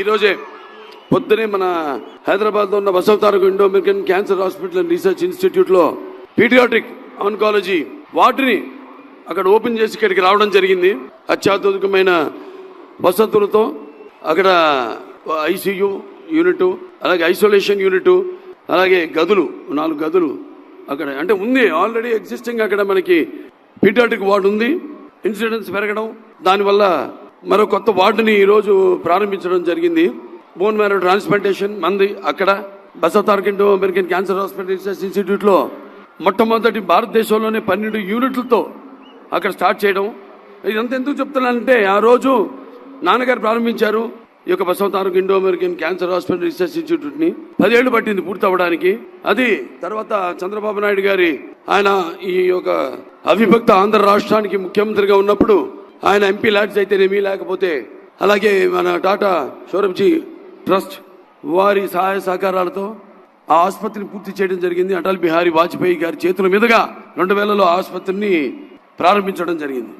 ఈరోజే పొద్దునే మన హైదరాబాద్లో ఉన్న Basavataraka Indo American cancer hospital and research ఇన్స్టిట్యూట్లో పీడియాట్రిక్ ఆన్కాలజీ వాటిని అక్కడ ఓపెన్ చేసి ఇక్కడికి రావడం జరిగింది. అత్యాధునికమైన వసతులతో అక్కడ ఐసీయూ యూనిట్ అలాగే ఐసోలేషన్ యూనిట్ అలాగే గదులు నాలుగు గదులు అక్కడ అంటే ఉంది. ఆల్రెడీ ఎగ్జిస్టింగ్ అక్కడ మనకి పీడియాట్రిక్ వార్డు ఉంది. ఇన్సిడెంట్స్ పెరగడం దానివల్ల మరో కొత్త వార్డుని ఈరోజు ప్రారంభించడం జరిగింది. బోన్ మ్యారో ట్రాన్స్ప్లాంటేషన్ మంది అక్కడ Basavataraka Indo American cancer hospital research ఇన్స్టిట్యూట్లో మొట్టమొదటి భారతదేశంలోనే పన్నెండు యూనిట్లతో అక్కడ స్టార్ట్ చేయడం. ఇదంతా ఎందుకు చెప్తున్నానంటే ఆ రోజు నాన్నగారు ప్రారంభించారు ఈ యొక్క Basavataraka Indo American cancer hospital research ఇన్స్టిట్యూట్ని పదేళ్ళు పట్టింది పూర్తి అవ్వడానికి అది తర్వాత చంద్రబాబు నాయుడు గారి ఆయన ఈ యొక్క అవిభక్త ఆంధ్ర రాష్ట్రానికి ముఖ్యమంత్రిగా ఉన్నప్పుడు ఆయన ఎంపీ ల్యాడ్స్ అయితేనేమి లేకపోతే అలాగే మన టాటా షోరబ్జీ ట్రస్ట్ వారి సహాయ సహకారాలతో ఆ ఆసుపత్రిని పూర్తి చేయడం జరిగింది. అటల్ బిహారీ వాజ్పేయి గారి చేతుల మీదుగా రెండు వేలలో ఆసుపత్రిని ప్రారంభించడం జరిగింది.